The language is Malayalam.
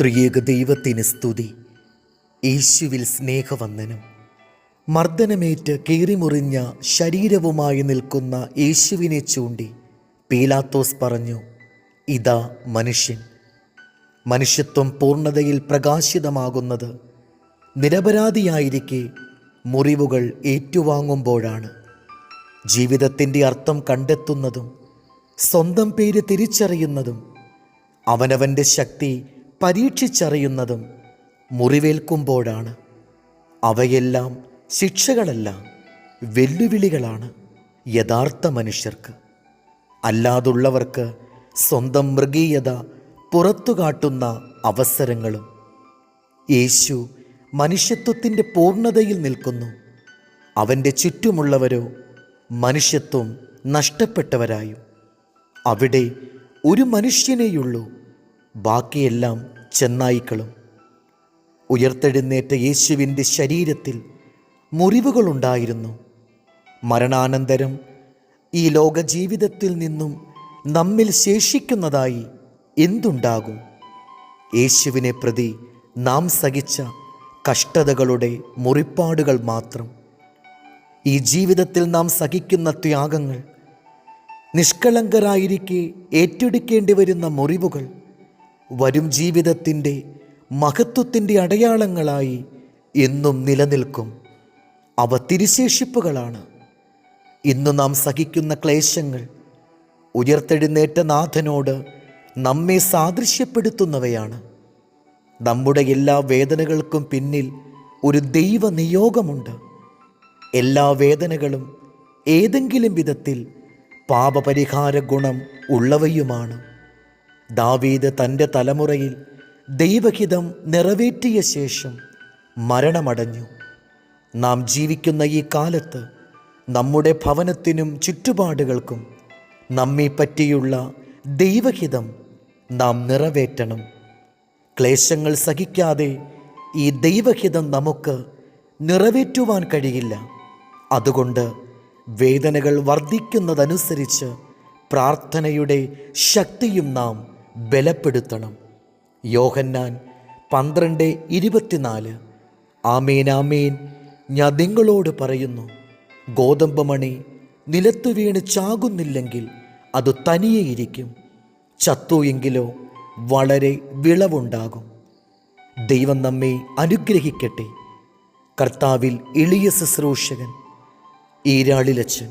ത്രിയേക ദൈവത്തിന് സ്തുതി. യേശുവിൽ സ്നേഹവന്ദനം. മർദ്ദനമേറ്റ് കീറിമുറിഞ്ഞ ശരീരവുമായി നിൽക്കുന്ന യേശുവിനെ ചൂണ്ടി പീലാത്തോസ് പറഞ്ഞു ഇതാ മനുഷ്യൻ. മനുഷ്യത്വം പൂർണതയിൽ പ്രകാശിതമാകുന്നത് നിരപരാധിയായിരിക്കെ മുറിവുകൾ ഏറ്റുവാങ്ങുമ്പോഴാണ്. ജീവിതത്തിന്റെ അർത്ഥം കണ്ടെത്തുന്നതും സ്വന്തം പേര് തിരിച്ചറിയുന്നതും അവനവന്റെ ശക്തി പരീക്ഷിച്ചറിയുന്നതും മുറിവേൽക്കുമ്പോഴാണ്. അവയെല്ലാം ശിക്ഷകളല്ല വെല്ലുവിളികളാണ് യഥാർത്ഥ മനുഷ്യർക്ക്. അല്ലാതുള്ളവർക്ക് സ്വന്തം മൃഗീയത പുറത്തു കാട്ടുന്ന അവസരങ്ങളും. യേശു മനുഷ്യത്വത്തിന്റെ പൂർണതയിൽ നിൽക്കുന്നു. അവന്റെ ചുറ്റുമുള്ളവരോ മനുഷ്യത്വം നഷ്ടപ്പെട്ടവരായും. അവിടെ ഒരു മനുഷ്യനേയുള്ളൂ ബാക്കിയെല്ലാം ചെന്നായിക്കളും. ഉയർത്തെഴുന്നേറ്റ യേശുവിന്റെ ശരീരത്തിൽ മുറിവുകളുണ്ടായിരുന്നു. മരണാനന്തരം ഈ ലോക ജീവിതത്തിൽ നിന്നും നമ്മിൽ ശേഷിക്കുന്നതായി എന്തുണ്ടാകും? യേശുവിനെ പ്രതി നാം സഹിച്ച കഷ്ടതകളുടെ മുറിപ്പാടുകൾ മാത്രം. ഈ ജീവിതത്തിൽ നാം സഹിക്കുന്ന ത്യാഗങ്ങൾ നിഷ്കളങ്കരായിരിക്കെ ഏറ്റെടുക്കേണ്ടി വരുന്ന മുറിവുകൾ വരും ജീവിതത്തിന്റെ മഹത്വത്തിന്റെ അടയാളങ്ങളായി എന്നും നിലനിൽക്കും. അവ തിരുശേഷിപ്പുകളാണ്. ഇന്ന് നാം സഹിക്കുന്ന ക്ലേശങ്ങൾ ഉയർത്തെഴുന്നേറ്റ നാഥനോട് നമ്മെ സാദൃശ്യപ്പെടുത്തുന്നവയാണ്. നമ്മുടെ എല്ലാ വേദനകൾക്കും പിന്നിൽ ഒരു ദൈവ നിയോഗമുണ്ട് എല്ലാ വേദനകളും ഏതെങ്കിലും വിധത്തിൽ പാപപരിഹാര ഗുണം ഉള്ളവയുമാണ്. ദാവീദ് തന്റെ തലമുറയിൽ ദൈവഹിതം നിറവേറ്റിയ ശേഷം മരണമടഞ്ഞു. നാം ജീവിക്കുന്ന ഈ കാലത്ത് നമ്മുടെ ഭവനത്തിനും ചുറ്റുപാടുകൾക്കും നമ്മെ പറ്റിയുള്ള ദൈവഹിതം നാം നിറവേറ്റണം. ക്ലേശങ്ങൾ സഹിക്കാതെ ഈ ദൈവഹിതം നമുക്ക് നിറവേറ്റുവാൻ കഴിയില്ല. അതുകൊണ്ട് വേദനകൾ വർദ്ധിക്കുന്നതനുസരിച്ച് പ്രാർത്ഥനയുടെ ശക്തിയും നാം ബലപ്പെടുത്തണം. യോഹന്നാൻ പന്ത്രണ്ട് ഇരുപത്തിനാല്. ആമേൻ ആമേൻ. ഞാൻ നിങ്ങളോട് പറയുന്നു ഗോതമ്പ് മണി നിലത്തു വീണ് ചാകുന്നില്ലെങ്കിൽ അത് തനിയെ ഇരിക്കും. ചത്തു എങ്കിലോ വളരെ വിളവുണ്ടാകും. ദൈവം നമ്മെ അനുഗ്രഹിക്കട്ടെ. കർത്താവിൽ എളിയ ശുശ്രൂഷകൻ ഈരാളിലച്ചൻ